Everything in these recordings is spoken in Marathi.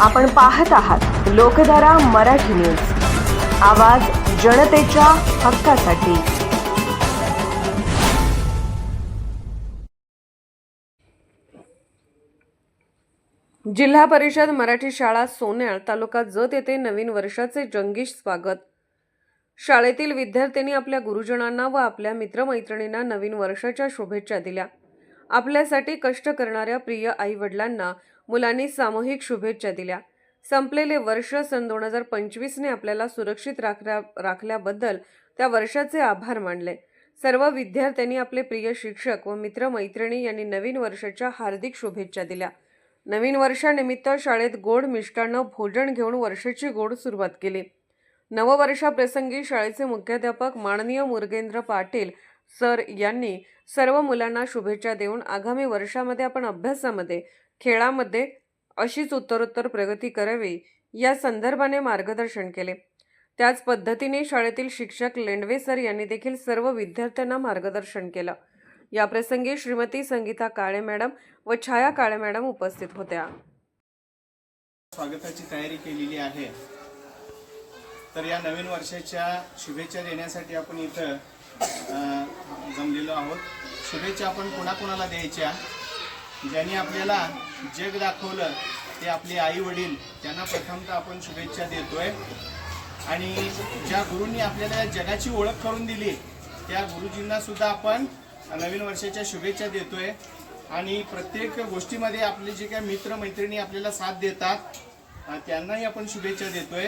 आपण पाहत आहात लोकधारा मराठी न्यूज. आवाज जनतेच्या हक्कासाठी. जिल्हा परिषद मराठी शाळा सोन्याळ तालुका जत येथे नवीन वर्षाचे जंगी स्वागत. शाळेतील विद्यार्थ्यांनी आपल्या गुरुजनांना व आपल्या मित्रमैत्रिणींना नवीन वर्षाच्या शुभेच्छा दिल्या. आपल्यासाठी कष्ट करणाऱ्या प्रिय आई वडिलांना मुलांनी सामूहिक शुभेच्छा दिल्या. संपलेले वर्ष सन दोन हजार पंचवीसने आपल्याला सुरक्षित राखल्या राखल्याबद्दल त्या वर्षाचे आभार मानले. सर्व विद्यार्थ्यांनी आपले प्रिय शिक्षक व मित्रमैत्रिणी यांनी नवीन वर्षाच्या हार्दिक शुभेच्छा दिल्या. नवीन वर्षानिमित्त शाळेत गोड मिष्टान्न भोजन घेऊन वर्षाची गोड सुरुवात केली. नववर्षाप्रसंगी शाळेचे मुख्याध्यापक माननीय मुर्गेंद्र पाटील सर यांनी सर्व मुलांना शुभेच्छा देऊन आगामी वर्षामध्ये आपण अभ्यासामध्ये खेळामध्ये अशीच उत्तरोत्तर प्रगती करावी या संदर्भाने मार्गदर्शन केले. त्याच पद्धतीने शाळेतील शिक्षक लेंडवे सर यांनी देखील सर्व विद्यार्थ्यांना मार्गदर्शन केलं. याप्रसंगी श्रीमती संगीता काळे मॅडम व छाया काळे मॅडम उपस्थित होत्या. स्वागताची तयारी केलेली आहे. तर या नवीन वर्षाच्या शुभेच्छा देण्यासाठी आपण इथं आलेलो आहोत. शुभेच्छा आपण कोणाकोणाला द्यायच्या? ज्यांनी आपल्याला जग दाखवलं ते आपले आई वडील त्यांना प्रथमतः आपण शुभेच्छा देतोय. आणि ज्या गुरूंनी आपल्याला जगाची ओळख करून दिली त्या गुरुजींना सुद्धा आपण नवीन वर्षाच्या शुभेच्छा देतोय. आणि प्रत्येक गोष्टीमध्ये आपले जे काही मित्र मैत्रिणी आपल्याला साथ देतात त्यांनाही आपण शुभेच्छा देतोय.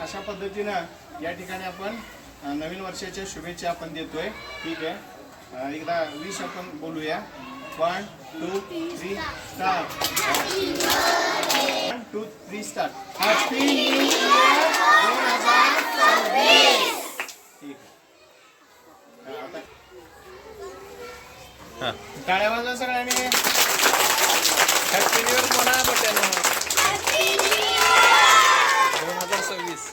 अशा पद्धतीनं या ठिकाणी आपण नवीन वर्षाच्या शुभेच्छा आपण देतोय. ठीक आहे. एकदा विश आपण बोलूया. One two three start one two three start happy new year दोन हजार टाळ्या वाजवा सगळ्यांनी. हॅपी न्यू इयर मोठ्यानं दोन हजार सव्वीस